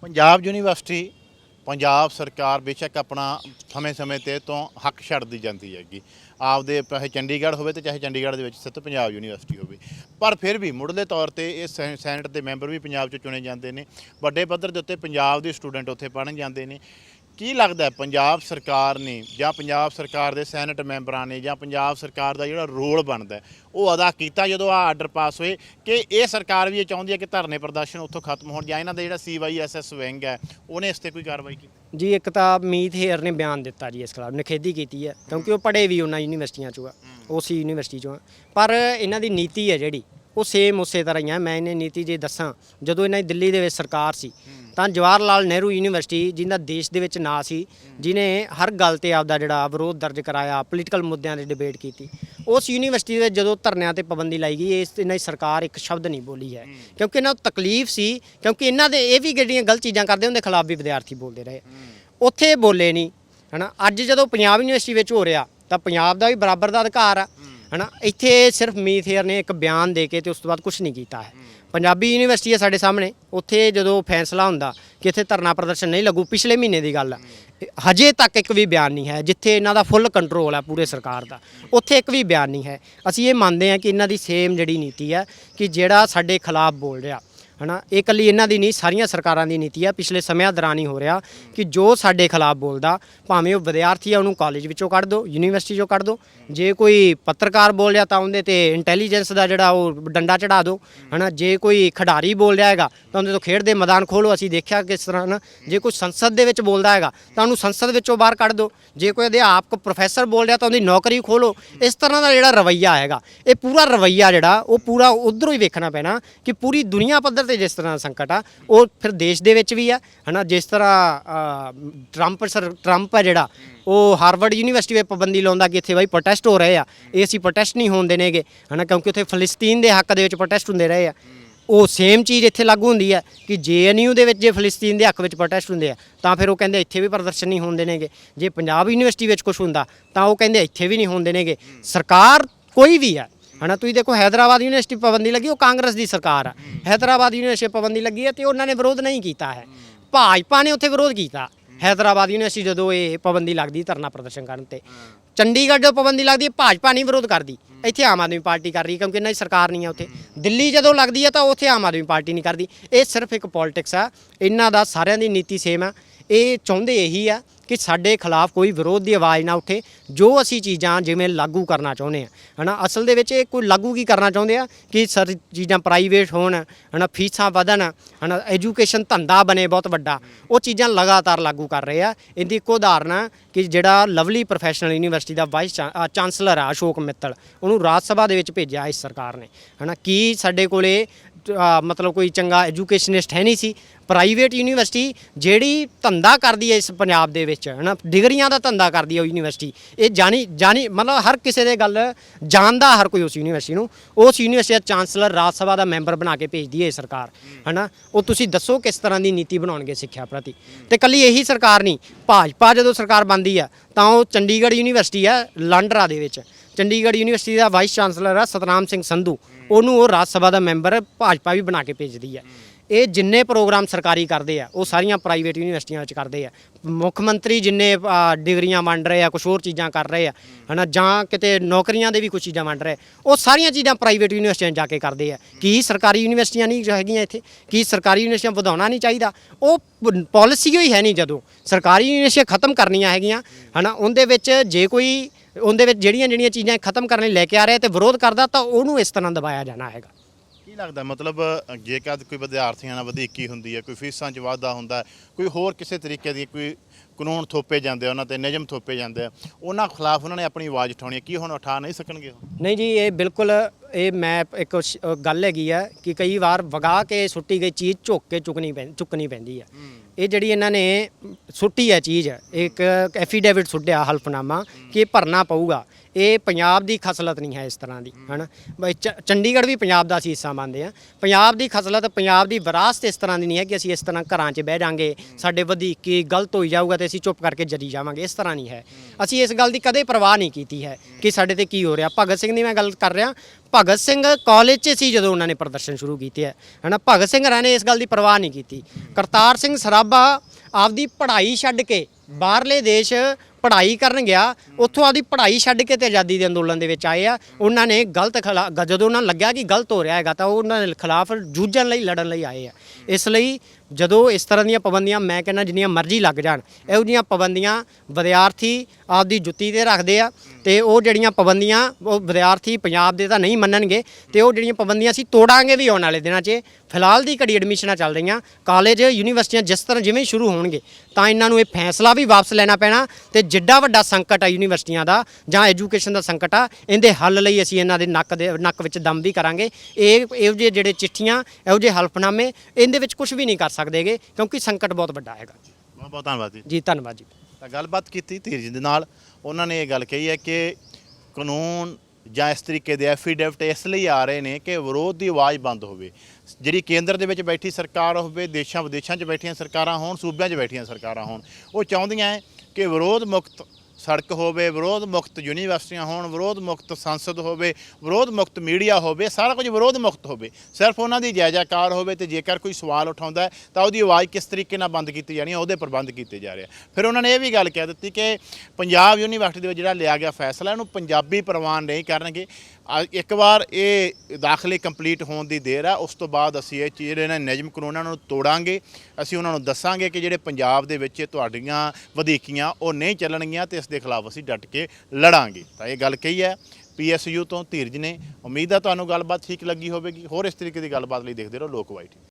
ਪੰਜਾਬ ਯੂਨੀਵਰਸਿਟੀ, ਪੰਜਾਬ ਸਰਕਾਰ ਬੇਸ਼ੱਕ ਆਪਣਾ ਸਮੇਂ-ਸਮੇਂ ਤੇ ਤੋਂ ਹੱਕ ਛੱਡਦੀ ਜਾਂਦੀ ਹੈਗੀ। ਆਪਦੇ ਚਾਹੇ ਚੰਡੀਗੜ੍ਹ ਹੋਵੇ ਤੇ ਚਾਹੇ ਚੰਡੀਗੜ੍ਹ ਦੇ ਵਿੱਚ ਸਥਿਤ ਪੰਜਾਬ ਯੂਨੀਵਰਸਿਟੀ ਹੋਵੇ। ਪਰ ਫਿਰ ਵੀ ਮੁੱਢਲੇ ਤੌਰ ਤੇ ਇਹ ਸੈ- ਸੈਨੇਟ ਦੇ ਮੈਂਬਰ ਵੀ ਪੰਜਾਬ 'ਚ ਚੁਣੇ ਜਾਂਦੇ ਨੇ। ਵੱਡੇ ਪੱਧਰ ਦੇ ਉੱਤੇ ਪੰਜਾਬ ਦੇ ਸਟੂਡੈਂਟ ਉੱਥੇ ਪੜ੍ਹਨ ਜਾਂਦੇ ਨੇ। ਕੀ ਲੱਗਦਾ ਪੰਜਾਬ ਸਰਕਾਰ ਨੇ ਜਾਂ ਪੰਜਾਬ ਸਰਕਾਰ ਦੇ ਸੈਨੇਟ ਮੈਂਬਰਾਂ ਨੇ ਜਾਂ ਪੰਜਾਬ ਸਰਕਾਰ ਦਾ ਜਿਹੜਾ ਰੋਲ ਬਣਦਾ ਉਹ ਅਦਾ ਕੀਤਾ ਜਦੋਂ ਆ ਆਰਡਰ ਪਾਸ ਹੋਏ ਕਿ ਇਹ ਸਰਕਾਰ ਵੀ ਇਹ ਚਾਹੁੰਦੀ ਹੈ ਕਿ ਧਰਨੇ ਪ੍ਰਦਰਸ਼ਨ ਉੱਥੋਂ ਖਤਮ ਹੋਣ ਜਾਂ ਇਹਨਾਂ ਦਾ ਜਿਹੜਾ ਸੀਵਾਈਐਸਐਸ ਵਿੰਗ ਹੈ ਉਹਨੇ ਇਸ ਤੇ ਕੋਈ ਕਾਰਵਾਈ ਕੀਤੀ? ਜੀ ਇੱਕ ਤਾਂ ਮੀਤ ਹੇਰ ਨੇ ਬਿਆਨ ਦਿੱਤਾ ਜੀ ਇਸ ਖਿਲਾਫ ਨਿਖੇਧੀ ਕੀਤੀ ਹੈ ਕਿਉਂਕਿ ਉਹ ਪੜ੍ਹੇ ਵੀ ਉਹਨਾਂ ਯੂਨੀਵਰਸਿਟੀਆਂ ਚੋਂ ਆ ਉਸੇ ਯੂਨੀਵਰਸਿਟੀ ਚੋਂ ਆ। ਪਰ ਇਹਨਾਂ ਦੀ ਨੀਤੀ ਹੈ ਜਿਹੜੀ ਉਹ ਸੇਮ ਉਸੇ ਤਰ੍ਹਾਂ ਹੀ ਹੈ ਮੈਂ ਇਹਨੇ ਨੀਤੀ ਜੇ ਦੱਸਾਂ ਜਦੋਂ ਇਹਨਾਂ ਦੀ ਦਿੱਲੀ ਦੇ ਵਿੱਚ ਸਰਕਾਰ ਸੀ ਤਾਂ ਜਵਾਹਰ ਲਾਲ ਨਹਿਰੂ ਯੂਨੀਵਰਸਿਟੀ ਜਿਹਦਾ ਦੇਸ਼ ਦੇ ਵਿੱਚ ਨਾਂ ਸੀ ਜਿਨੇ ਹਰ ਗੱਲ ਤੇ ਆਪਦਾ ਜਿਹੜਾ ਵਿਰੋਧ ਦਰਜ ਕਰਾਇਆ ਪੋਲੀਟੀਕਲ ਮੁੱਦਿਆਂ ਤੇ ਡਿਬੇਟ ਕੀਤੀ। ਉਸ ਯੂਨੀਵਰਸਿਟੀ ਦੇ ਜਦੋਂ ਧਰਨਿਆਂ ਤੇ ਪਾਬੰਦੀ ਲਾਈ ਗਈ ਇਸ ਇਹਨਾਂ ਦੀ ਸਰਕਾਰ ਇੱਕ ਸ਼ਬਦ ਨਹੀਂ ਬੋਲੀ ਹੈ। ਕਿਉਂਕਿ ਇਹਨਾਂ ਨੂੰ ਤਕਲੀਫ ਸੀ ਕਿਉਂਕਿ ਇਹਨਾਂ ਦੇ ਇਹ ਵੀ ਜਿਹੜੀਆਂ ਗਲਤ ਚੀਜ਼ਾਂ ਕਰਦੇ ਉਹਦੇ ਖਿਲਾਫ ਵੀ ਵਿਦਿਆਰਥੀ ਬੋਲਦੇ ਰਹੇ। ਉੱਥੇ ਬੋਲੇ ਨਹੀਂ ਹਨਾ? ਅੱਜ ਜਦੋਂ ਪੰਜਾਬ ਯੂਨੀਵਰਸਿਟੀ ਵਿੱਚ ਹੋ ਰਿਹਾ ਤਾਂ ਪੰਜਾਬ ਦਾ ਵੀ ਬਰਾਬਰ ਦਾ ਅਧਿਕਾਰ ਆ ਹਨਾ? ਇੱਥੇ ਸਿਰਫ ਮੀਥੇਰ ਨੇ ਇੱਕ ਬਿਆਨ ਦੇ ਕੇ ਤੇ ਉਸ ਤੋਂ ਬਾਅਦ ਕੁਝ ਨਹੀਂ ਕੀਤਾ ਹੈ। ਪੰਜਾਬੀ ਯੂਨੀਵਰਸਿਟੀ ਹੈ ਸਾਡੇ ਸਾਹਮਣੇ, ਉੱਥੇ ਜਦੋਂ ਫੈਸਲਾ ਹੁੰਦਾ ਕਿ ਇੱਥੇ ਧਰਨਾ ਪ੍ਰਦਰਸ਼ਨ ਨਹੀਂ ਲੱਗੂ ਪਿਛਲੇ ਮਹੀਨੇ ਦੀ ਗੱਲ ਹੈ। ਹਜੇ ਤੱਕ ਇੱਕ ਵੀ ਬਿਆਨ ਨਹੀਂ ਹੈ, ਜਿੱਥੇ ਇਹਨਾਂ ਦਾ ਫੁੱਲ ਕੰਟਰੋਲ ਹੈ ਪੂਰੇ ਸਰਕਾਰ ਦਾ, ਉੱਥੇ ਇੱਕ ਵੀ ਬਿਆਨ ਨਹੀਂ ਹੈ। ਅਸੀਂ ਇਹ ਮੰਨਦੇ ਹਾਂ ਕਿ ਇਹਨਾਂ ਦੀ ਸੇਮ ਜਿਹੜੀ ਨੀਤੀ ਹੈ ਕਿ ਜਿਹੜਾ ਸਾਡੇ ਖਿਲਾਫ ਬੋਲ ਰਿਹਾ ਹਨਾ? ਇਹ ਕੱਲੀ ਇਹਨਾਂ ਦੀ ਨਹੀਂ, ਸਾਰੀਆਂ ਸਰਕਾਰਾਂ ਦੀ ਨੀਤੀ ਆ। ਪਿਛਲੇ ਸਮਿਆਂ ਦੌਰਾਨ ਹੀ ਹੋ ਰਿਹਾ ਕਿ ਜੋ ਸਾਡੇ ਖਿਲਾਫ ਬੋਲਦਾ, ਭਾਵੇਂ ਉਹ ਵਿਦਿਆਰਥੀ ਆ, ਉਹਨੂੰ ਕਾਲਜ ਵਿੱਚੋਂ ਕੱਢ ਦਿਓ ਯੂਨੀਵਰਸਿਟੀ ਚੋਂ ਕੱਢ ਦਿਓ ਜੇ ਕੋਈ ਪੱਤਰਕਾਰ ਬੋਲ ਰਿਹਾ ਤਾਂ ਉਹਦੇ ਤੇ ਇੰਟੈਲੀਜੈਂਸ ਦਾ ਜਿਹੜਾ ਉਹ ਡੰਡਾ ਚੜਾ ਦਿਓ ਹਨਾ? ਜੇ ਕੋਈ ਖਿਡਾਰੀ ਬੋਲ ਰਿਹਾ ਹੈਗਾ, ਤਾਂ ਉਹਦੇ ਤੋਂ ਖੇਡ ਦੇ ਮੈਦਾਨ ਖੋਲੋ ਅਸੀਂ ਦੇਖਿਆ ਕਿਸ ਤਰ੍ਹਾਂ ਨਾ ਜੇ ਕੋਈ ਸੰਸਦ ਦੇ ਵਿੱਚ ਬੋਲਦਾ ਹੈਗਾ, ਤਾਂ ਉਹਨੂੰ ਸੰਸਦ ਵਿੱਚੋਂ ਬਾਹਰ ਕੱਢ ਦਿਓ ਜੇ ਕੋਈ ਅਧਿਆਪਕ ਪ੍ਰੋਫੈਸਰ ਬੋਲ ਰਿਹਾ, ਤਾਂ ਉਹਦੀ ਨੌਕਰੀ ਖੋਲੋ ਇਸ ਤਰ੍ਹਾਂ ਦਾ ਜਿਹੜਾ ਰਵੱਈਆ ਹੈਗਾ, ਇਹ ਪੂਰਾ ਰਵੱਈਆ ਜਿਹੜਾ, ਉਹ ਪੂਰਾ ਉਧਰੋਂ ਹੀ ਵੇਖਣਾ ਪੈਣਾ ਕਿ ਪੂਰੀ ਦੁਨੀਆ ਪੱਧਰ ਤੇ ਜਿਸ ਤਰ੍ਹਾਂ ਦਾ ਸੰਕਟ ਆ, ਉਹ ਫਿਰ ਦੇਸ਼ ਦੇ ਵਿੱਚ ਵੀ ਆ, ਹਨਾ, ਜਿਸ ਤਰ੍ਹਾਂ ਟਰੰਪ ਸਰ ਟਰੰਪ ਹੈ ਜਿਹੜਾ, ਉਹ ਹਾਰਵਰਡ ਯੂਨੀਵਰਸਿਟੀ 'ਤੇ ਪਾਬੰਦੀ ਲਾਉਂਦਾ ਕਿ ਇੱਥੇ ਬਾਈ ਪ੍ਰੋਟੈਸਟ ਹੋ ਰਹੇ ਆ, ਇਹ ਅਸੀਂ ਪ੍ਰੋਟੈਸਟ ਨਹੀਂ ਹੋਣ ਦੇਣਗੇ, ਹਨਾ, ਕਿਉਂਕਿ ਉੱਥੇ ਫਲਸਤੀਨ ਦੇ ਹੱਕ ਦੇ ਵਿੱਚ ਪ੍ਰੋਟੈਸਟ ਹੁੰਦੇ ਰਹੇ ਆ। ਉਹ ਸੇਮ ਚੀਜ਼ ਇੱਥੇ ਲਾਗੂ ਹੁੰਦੀ ਹੈ ਕਿ ਜੇਐਨਯੂ ਦੇ ਵਿੱਚ ਜੇ ਫਲਸਤੀਨ ਦੇ ਹੱਕ ਵਿੱਚ ਪ੍ਰੋਟੈਸਟ ਹੁੰਦੇ ਆ, ਤਾਂ ਫਿਰ ਉਹ ਕਹਿੰਦੇ ਇੱਥੇ ਵੀ ਪ੍ਰਦਰਸ਼ਨ ਨਹੀਂ ਹੋਣ ਦੇਣਗੇ। ਜੇ ਪੰਜਾਬ ਯੂਨੀਵਰਸਿਟੀ ਵਿੱਚ ਕੁਝ ਹੁੰਦਾ, ਤਾਂ ਉਹ ਕਹਿੰਦੇ ਇੱਥੇ ਵੀ ਨਹੀਂ ਹੋਣ ਦੇਣਗੇ। ਸਰਕਾਰ ਕੋਈ ਵੀ ਹੈ ਹਨਾ ਤੁਸੀਂ ਦੇਖੋ ਹੈਦਰਾਬਾਦ ਯੂਨੀਵਰਸਿਟੀ ਪਾਬੰਦੀ ਲੱਗੀ ਉਹ ਕਾਂਗਰਸ ਦੀ ਸਰਕਾਰ ਆ। ਹੈਦਰਾਬਾਦ ਯੂਨੀਵਰਸਿਟੀ ਪਾਬੰਦੀ ਲੱਗੀ ਹੈ ਤੇ ਉਹਨਾਂ ਨੇ ਵਿਰੋਧ ਨਹੀਂ ਕੀਤਾ ਹੈ। ਭਾਜਪਾ ਨੇ ਉੱਥੇ ਵਿਰੋਧ ਕੀਤਾ। ਹੈਦਰਾਬਾਦ ਯੂਨੀਵਰਸਿਟੀ ਜਦੋਂ ਇਹ ਪਾਬੰਦੀ ਲੱਗਦੀ ਧਰਨਾ ਪ੍ਰਦਰਸ਼ਨ ਕਰਨ ਤੇ। ਚੰਡੀਗੜ੍ਹ ਜਦੋਂ ਪਾਬੰਦੀ ਲੱਗਦੀ ਹੈ ਭਾਜਪਾ ਨਹੀਂ ਵਿਰੋਧ ਕਰਦੀ। ਇੱਥੇ ਆਮ ਆਦਮੀ ਪਾਰਟੀ ਕਰ ਰਹੀ ਹੈ ਕਿਉਂਕਿ ਇਹਨਾਂ ਦੀ ਸਰਕਾਰ ਨਹੀਂ ਹੈ ਉੱਥੇ। ਦਿੱਲੀ ਜਦੋਂ ਲੱਗਦੀ ਹੈ ਤਾਂ ਉੱਥੇ ਆਮ ਆਦਮੀ ਪਾਰਟੀ ਨਹੀਂ ਕਰਦੀ। ਇਹ ਸਿਰਫ ਇੱਕ ਪੋਲਿਟਿਕਸ ਆ। ਇਹਨਾਂ ਦਾ ਸਾਰਿਆਂ ਦੀ ਨੀਤੀ ਸੇਮ ਆ। ਇਹ ਚਾਹੁੰਦੇ ਇਹੀ ਆ ਕਿ ਸਾਡੇ ਖਿਲਾਫ ਕੋਈ ਵਿਰੋਧ ਦੀ ਆਵਾਜ਼ ਨਾ ਉੱਠੇ ਜੋ ਅਸੀਂ ਚੀਜ਼ਾਂ ਜਿਵੇਂ ਲਾਗੂ ਕਰਨਾ ਚਾਹੁੰਦੇ ਆ ਹਨਾ? ਅਸਲ ਦੇ ਵਿੱਚ ਇਹ ਕੋਈ ਲਾਗੂ ਕੀ ਕਰਨਾ ਚਾਹੁੰਦੇ ਆ? ਕਿ ਸਰ ਚੀਜ਼ਾਂ ਪ੍ਰਾਈਵੇਟ ਹੋਣ ਹਨਾ? ਫੀਸਾਂ ਵਧਣ ਹਨਾ? ਐਜੂਕੇਸ਼ਨ ਧੰਦਾ ਬਣੇ ਬਹੁਤ ਵੱਡਾ। ਉਹ ਚੀਜ਼ਾਂ ਲਗਾਤਾਰ ਲਾਗੂ ਕਰ ਰਹੇ ਆ। ਇਹਦੀ ਇੱਕ ਉਦਾਹਰਨ ਆ ਕਿ ਜਿਹੜਾ ਲਵਲੀ ਪ੍ਰੋਫੈਸ਼ਨਲ ਯੂਨੀਵਰਸਿਟੀ ਦਾ ਵਾਈਸ ਚਾ- ਚਾਂਸਲਰ ਆ ਅਸ਼ੋਕ ਮਿੱਤਲ ਉਹਨੂੰ ਰਾਜ ਸਭਾ ਦੇ ਵਿੱਚ ਭੇਜਿਆ ਇਸ ਸਰਕਾਰ ਨੇ ਹਨਾ? ਕੀ ਸਾਡੇ ਕੋਲੇ ਅ, ਮਤਲਬ ਕੋਈ ਚੰਗਾ ਐਜੂਕੇਸ਼ਨਿਸਟ ਹੈ ਨਹੀਂ ਸੀ। ਪ੍ਰਾਈਵੇਟ ਯੂਨੀਵਰਸਿਟੀ ਜਿਹੜੀ ਧੰਦਾ ਕਰਦੀ ਹੈ ਇਸ ਪੰਜਾਬ ਦੇ ਵਿੱਚ, ਹਨਾ, ਡਿਗਰੀਆਂ ਦਾ ਧੰਦਾ ਕਰਦੀ ਹੈ ਉਹ ਯੂਨੀਵਰਸਿਟੀ ਇਹ ਜਾਣੀ ਜਾਣੀ, ਮਤਲਬ ਹਰ ਕਿਸੇ ਦੇ ਗੱਲ ਜਾਣਦਾ ਹਰ ਕੋਈ ਉਸ ਯੂਨੀਵਰਸਿਟੀ ਨੂੰ। ਉਸ ਯੂਨੀਵਰਸਿਟੀ ਦਾ ਚਾਂਸਲਰ ਰਾਜ ਸਭਾ ਦਾ ਮੈਂਬਰ ਬਣਾ ਕੇ ਭੇਜਦੀ ਹੈ ਇਹ ਸਰਕਾਰ, ਹਨਾ। ਉਹ ਤੁਸੀਂ ਦੱਸੋ ਕਿਸ ਤਰ੍ਹਾਂ ਦੀ ਨੀਤੀ ਬਣਾਉਣਗੇ ਸਿੱਖਿਆ ਪ੍ਰਤੀ। ਤੇ ਕੱਲੀ ਇਹੀ ਸਰਕਾਰ ਨਹੀਂ, ਭਾਜਪਾ ਜਦੋਂ ਸਰਕਾਰ ਬਣਦੀ ਆ, ਤਾਂ ਉਹ ਚੰਡੀਗੜ੍ਹ ਯੂਨੀਵਰਸਿਟੀ ਆ, ਲਾਂਡਰਾ ਦੇ ਵਿੱਚ। ਚੰਡੀਗੜ੍ਹ ਯੂਨੀਵਰਸਿਟੀ ਦਾ ਵਾਈਸ ਚਾਂਸਲਰ ਆ ਸਤਨਾਮ ਸਿੰਘ ਸੰਧੂ। ਉਹਨੂੰ ਉਹ ਰਾਜ ਸਭਾ ਦਾ ਮੈਂਬਰ ਭਾਜਪਾ ਵੀ ਬਣਾ ਕੇ ਭੇਜਦੀ ਹੈ। ਇਹ ਜਿੰਨੇ ਪ੍ਰੋਗਰਾਮ ਸਰਕਾਰੀ ਕਰਦੇ ਆ, ਉਹ ਸਾਰੀਆਂ ਪ੍ਰਾਈਵੇਟ ਯੂਨੀਵਰਸਿਟੀਆਂ ਵਿੱਚ ਕਰਦੇ ਆ। ਮੁੱਖ ਮੰਤਰੀ ਜਿੰਨੇ ਡਿਗਰੀਆਂ ਵੰਡ ਰਹੇ ਆ ਕੁਝ ਹੋਰ ਚੀਜ਼ਾਂ ਕਰ ਰਹੇ ਆ, ਹਨਾ, ਜਾਂ ਕਿਤੇ ਨੌਕਰੀਆਂ ਦੇ ਵੀ ਕੁਝ ਚੀਜ਼ਾਂ ਵੰਡ ਰਹੇ ਉਹ ਸਾਰੀਆਂ ਚੀਜ਼ਾਂ ਪ੍ਰਾਈਵੇਟ ਯੂਨੀਵਰਸਿਟੀਆਂ ਜਾ ਕੇ ਕਰਦੇ ਆ। ਕੀ ਸਰਕਾਰੀ ਯੂਨੀਵਰਸਿਟੀਆਂ ਨਹੀਂ ਹੈਗੀਆਂ ਇੱਥੇ? ਕੀ ਸਰਕਾਰੀ ਯੂਨੀਵਰਸਿਟੀਆਂ ਵਧਾਉਣਾ ਨਹੀਂ ਚਾਹੀਦਾ? ਉਹ ਪਾਲਿਸੀ ਹੋਈ ਹੈ ਨਹੀਂ ਜਦੋਂ। ਸਰਕਾਰੀ ਯੂਨੀਵਰਸਿਟੀਆਂ ਖਤਮ ਕਰਨੀਆਂ ਹੈਗੀਆਂ, ਹਨਾ, ਉਹਦੇ ਵਿੱਚ ਜੇ ਕੋਈ ਉਹਦੇ ਵਿੱਚ ਜਿਹੜੀਆਂ ਜਿਹੜੀਆਂ ਚੀਜ਼ਾਂ ਖਤਮ ਕਰਨ ਲਈ ਲੈ ਕੇ ਆ ਰਿਹਾ ਤੇ ਵਿਰੋਧ ਕਰਦਾ ਤਾਂ ਉਹਨੂੰ ਇਸ ਤਰ੍ਹਾਂ ਦਬਾਇਆ ਜਾਣਾ ਹੈਗਾ। ਕੀ ਲੱਗਦਾ ਮਤਲਬ ਜੇਕਰ ਕੋਈ ਵਿਦਿਆਰਥੀਆਂ ਨਾਲ ਵਧੀਕੀ ਹੁੰਦੀ ਹੈ ਕੋਈ ਫੀਸਾਂ 'ਚ ਵਾਧਾ ਹੁੰਦਾ ਕੋਈ ਹੋਰ ਕਿਸੇ ਤਰੀਕੇ ਦੀ ਕੋਈ ਕਾਨੂੰਨ ਥੋਪੇ ਜਾਂਦੇ ਆ ਉਹਨਾਂ ਤੇ ਨਿਯਮ ਥੋਪੇ ਜਾਂਦੇ ਆ ਉਹਨਾਂ ਖਿਲਾਫ ਉਹਨਾਂ ਨੇ ਆਪਣੀ ਆਵਾਜ਼ ਉਠਾਉਣੀ ਹੈ ਕੀ ਹੁਣ ਉਠਾ ਨਹੀਂ ਸਕਣਗੇ ਉਹ? ਨਹੀਂ ਜੀ ਇਹ ਬਿਲਕੁਲ ਇਹ ਮੈਂ ਇੱਕ ਸ਼- ਗੱਲ ਹੈਗੀ ਆ ਕਿ ਕਈ ਵਾਰ ਵਗਾ ਕੇ ਸੁੱਟੀ ਗਈ ਚੀਜ਼ ਝੁੱਕ ਕੇ ਚੁੱਕਣੀ ਪੈਂ ਚੁੱਕਣੀ ਪੈਂਦੀ ਆ। ਇਹ ਜਿਹੜੀ ਇਹਨਾਂ ਨੇ ਸੁੱਟੀ ਹੈ ਚੀਜ਼, ਇੱਕ ਐਫੀਡੇਵਿਟ ਸੁੱਟਿਆ ਹਲਫਨਾਮਾ ਕਿ ਇਹ ਭਰਨਾ ਪਊਗਾ। ਇਹ ਪੰਜਾਬ ਦੀ ਖਸਲਤ ਨਹੀਂ ਹੈ ਇਸ ਤਰ੍ਹਾਂ ਦੀ, ਹਨਾ? ਬਈ ਚੰਡੀਗੜ੍ਹ ਵੀ ਪੰਜਾਬ ਦਾ ਅਸੀਂ ਹਿੱਸਾ ਮੰਨਦੇ ਆ ਪੰਜਾਬ ਦੀ ਖਸਲਤ, ਪੰਜਾਬ ਦੀ ਵਿਰਾਸਤ ਇਸ ਤਰ੍ਹਾਂ ਦੀ ਨਹੀਂ ਹੈ ਕਿ ਅਸੀਂ ਇਸ ਤਰ੍ਹਾਂ ਘਰਾਂ 'ਚ ਬਹਿ ਜਾਾਂਗੇ ਸਾਡੇ ਵਧੀਕੀ ਗਲਤ ਹੋਈ ਜਾਊਗਾ ਤੇ ਅਸੀਂ ਚੁੱਪ ਕਰਕੇ ਜਰੀ ਜਾਵਾਂਗੇ, ਇਸ ਤਰ੍ਹਾਂ ਨਹੀਂ ਹੈ। ਅਸੀਂ ਇਸ ਗੱਲ ਦੀ ਕਦੇ ਪਰਵਾਹ ਨਹੀਂ ਕੀਤੀ ਹੈ ਕਿ ਸਾਡੇ ਤੇ ਕੀ ਹੋ ਰਿਹਾ। ਭਗਤ ਸਿੰਘ ਦੀ ਮੈਂ ਗੱਲ ਕਰ ਰਿਹਾ ਭਗਤ ਸਿੰਘ ਕਾਲਜ 'ਚ ਸੀ ਜਦੋਂ ਉਹਨਾਂ ਨੇ ਪ੍ਰਦਰਸ਼ਨ ਸ਼ੁਰੂ ਕੀਤੇ ਹੈ ਹਨਾ, ਭਗਤ ਸਿੰਘ ਰਾਂ ਇਸ ਗੱਲ ਦੀ ਪਰਵਾਹ ਨਹੀਂ ਕੀਤੀ। ਕਰਤਾਰ ਸਿੰਘ ਸਰਾਭਾ ਆਪਦੀ ਪੜ੍ਹਾਈ ਛੱਡ ਕੇ ਬਾਹਰਲੇ ਦੇਸ਼ ਪੜ੍ਹਾਈ ਕਰਨ ਗਿਆ। ਉੱਥੋਂ ਆਪਦੀ ਪੜ੍ਹਾਈ ਛੱਡ ਕੇ ਤੇ ਆਜ਼ਾਦੀ ਦੇ ਅੰਦੋਲਨ ਦੇ ਵਿੱਚ ਆਏ ਆ। ਉਹਨਾਂ ਨੇ ਗਲਤ ਖਿਲਾ ਗ- ਜਦੋਂ ਉਹਨਾਂ ਨੂੰ ਲੱਗਿਆ ਕਿ ਗਲਤ ਹੋ ਰਿਹਾ ਹੈਗਾ ਤਾਂ ਉਹ ਉਹਨਾਂ ਦੇ ਖਿਲਾਫ ਜੂਝਣ ਲਈ, ਲੜਨ ਲਈ ਆਏ ਆ। ਇਸ ਲਈ ਜਦੋਂ ਇਸ ਤਰ੍ਹਾਂ ਦੀਆਂ ਪਾਬੰਦੀਆਂ ਮੈਂ ਕਹਿੰਦਾ ਜਿੰਨੀਆਂ ਮਰਜ਼ੀ ਲੱਗ ਜਾਣ, ਇਹੋ ਜਿਹੀਆਂ ਪਾਬੰਦੀਆਂ ਵਿਦਿਆਰਥੀ ਆਪਦੀ ਜੁੱਤੀ ਤੇ ਰੱਖਦੇ ਆ ਤੇ ਉਹ ਜਿਹੜੀਆਂ ਪਾਬੰਦੀਆਂ ਉਹ ਵਿਦਿਆਰਥੀ ਪੰਜਾਬ ਦੇ ਤਾਂ ਨਹੀਂ ਮੰਨਣਗੇ ਤੇ ਉਹ ਜਿਹੜੀਆਂ ਪਾਬੰਦੀਆਂ ਅਸੀਂ ਤੋੜਾਂਗੇ ਵੀ ਆਉਣ ਵਾਲੇ ਦਿਨਾਂ 'ਚ, ਫਿਲਹਾਲ ਦੀ ਘੜੀ ਐਡਮਿਸ਼ਨਾਂ ਚੱਲ ਰਹੀਆਂ ਕਾਲਜ ਯੂਨੀਵਰਸਿਟੀਆਂ ਜਿਸ ਤਰ੍ਹਾਂ ਜਿਵੇਂ ਸ਼ੁਰੂ ਹੋਣਗੇ, ਤਾਂ ਇਹਨਾਂ ਨੂੰ ਇਹ ਫੈਸਲਾ ਵੀ ਵਾਪਸ ਲੈਣਾ ਪੈਣਾ ਤੇ ਜਿੱਡਾ ਵੱਡਾ ਸੰਕਟ ਆ ਯੂਨੀਵਰਸਿਟੀਆਂ ਦਾ ਜਾਂ ਐਜੂਕੇਸ਼ਨ ਦਾ ਸੰਕਟ ਆ, ਇਹਦੇ ਹੱਲ ਲਈ ਅਸੀਂ ਇਹਨਾਂ ਦੇ ਨੱਕ ਦੇ, ਨੱਕ ਵਿੱਚ ਦਮ ਵੀ ਕਰਾਂਗੇ। ਇਹ, ਇਹੋ ਜਿਹੇ ਜਿਹੜੇ ਚਿੱਠੀਆਂ, ਇਹੋ ਜਿਹੇ ਹਲਫਨਾਮੇ, ਇਹਦੇ ਵਿੱਚ ਕੁਝ ਵੀ ਨਹੀਂ ਕਰ ਸਕਦੇਗੇ ਕਿਉਂਕਿ ਸੰਕਟ ਬਹੁਤ ਵੱਡਾ ਹੈਗਾ। ਬਹੁਤ ਬਹੁਤ ਧੰਨਵਾਦ ਜੀ। ਜੀ ਧੰਨਵਾਦ ਜੀ। ਤਾਂ ਗੱਲਬਾਤ ਕੀਤੀ ਧੀਰਜ ਦੇ ਨਾਲ। ਉਹਨਾਂ ਨੇ ਇਹ ਗੱਲ ਕਹੀ ਹੈ ਕਿ ਕਾਨੂੰਨ ਜਾਂ ਇਸ ਤਰੀਕੇ ਦੇ ਐਫੀਡੇਵਿਟ ਇਸ ਲਈ ਆ ਰਹੇ ਨੇ ਕਿ ਵਿਰੋਧ ਦੀ ਆਵਾਜ਼ ਬੰਦ ਹੋਵੇ। ਜਿਹੜੀ ਕੇਂਦਰ ਦੇ ਵਿੱਚ ਬੈਠੀ ਸਰਕਾਰ ਹੋਵੇ ਦੇਸ਼ਾਂ ਵਿਦੇਸ਼ਾਂ 'ਚ ਬੈਠੀਆਂ ਸਰਕਾਰਾਂ ਹੋਣ ਸੂਬਿਆਂ 'ਚ ਬੈਠੀਆਂ ਸਰਕਾਰਾਂ ਹੋਣ ਉਹ ਚਾਹੁੰਦੀਆਂ ਹੈ ਕਿ ਵਿਰੋਧ ਮੁਕਤ ਸੜਕ ਹੋਵੇ, ਵਿਰੋਧ ਮੁਕਤ ਯੂਨੀਵਰਸਿਟੀਆਂ ਹੋਣ, ਵਿਰੋਧ ਮੁਕਤ ਸੰਸਦ ਹੋਵੇ, ਵਿਰੋਧ ਮੁਕਤ ਮੀਡੀਆ ਹੋਵੇ, ਸਾਰਾ ਕੁਝ ਵਿਰੋਧ ਮੁਕਤ ਹੋਵੇ। ਸਿਰਫ ਉਹਨਾਂ ਦੀ ਜਾਇਜ਼ਾਕਾਰ ਹੋਵੇ ਤੇ ਜੇਕਰ ਕੋਈ ਸਵਾਲ ਉਠਾਉਂਦਾ ਹੈ, ਤਾਂ ਉਹਦੀ ਆਵਾਜ਼ ਕਿਸ ਤਰੀਕੇ ਨਾਲ ਬੰਦ ਕੀਤੀ ਜਾਣੀ ਹੈ, ਉਹਦੇ ਪ੍ਰਬੰਧ ਕੀਤੇ ਜਾ ਰਹੇ ਆ। ਫਿਰ ਉਹਨਾਂ ਨੇ ਇਹ ਵੀ ਗੱਲ ਕਹਿ ਦਿੱਤੀ ਕਿ ਪੰਜਾਬ ਯੂਨੀਵਰਸਿਟੀ ਦੇ ਵਿੱਚ ਜਿਹੜਾ ਲਿਆ ਗਿਆ ਫੈਸਲਾ, ਇਹਨੂੰ ਪੰਜਾਬੀ ਪ੍ਰਵਾਨ ਨਹੀਂ ਕਰਨਗੇ। ਇੱਕ ਵਾਰ ਇਹ ਦਾਖਲੇ ਕੰਪਲੀਟ ਹੋਣ ਦੀ ਦੇਰ ਆ, ਉਸ ਤੋਂ ਬਾਅਦ ਅਸੀਂ ਇਹ ਚੀਜ਼, ਇਹਨਾਂ ਨਿਯਮ ਕਾਨੂੰਨਾਂ ਨੂੰ ਤੋੜਾਂਗੇ, ਅਸੀਂ ਉਹਨਾਂ ਨੂੰ ਦੱਸਾਂਗੇ ਕਿ ਜਿਹੜੇ ਪੰਜਾਬ ਦੇ ਵਿੱਚ ਤੁਹਾਡੀਆਂ ਵਧੀਕੀਆਂ ਉਹ ਨਹੀਂ ਚੱਲਣਗੀਆਂ ਤੇ ਇਸ ਦੇ ਖਿਲਾਫ ਅਸੀਂ ਡਟ ਕੇ ਲੜਾਂਗੇ। ਤਾਂ ਇਹ ਗੱਲ ਕਹੀ ਹੈ ਪੀਐਸਯੂ ਤੋਂ ਧੀਰਜ ਨੇ, ਉਮੀਦ ਆ ਤੁਹਾਨੂੰ ਗੱਲਬਾਤ ਠੀਕ ਲੱਗੀ ਹੋਵੇਗੀ, ਹੋਰ ਇਸ ਤਰੀਕੇ ਦੀ ਗੱਲਬਾਤ ਲਈ ਦੇਖਦੇ ਰਹੋ ਲੋਕ ਵਾਈਟ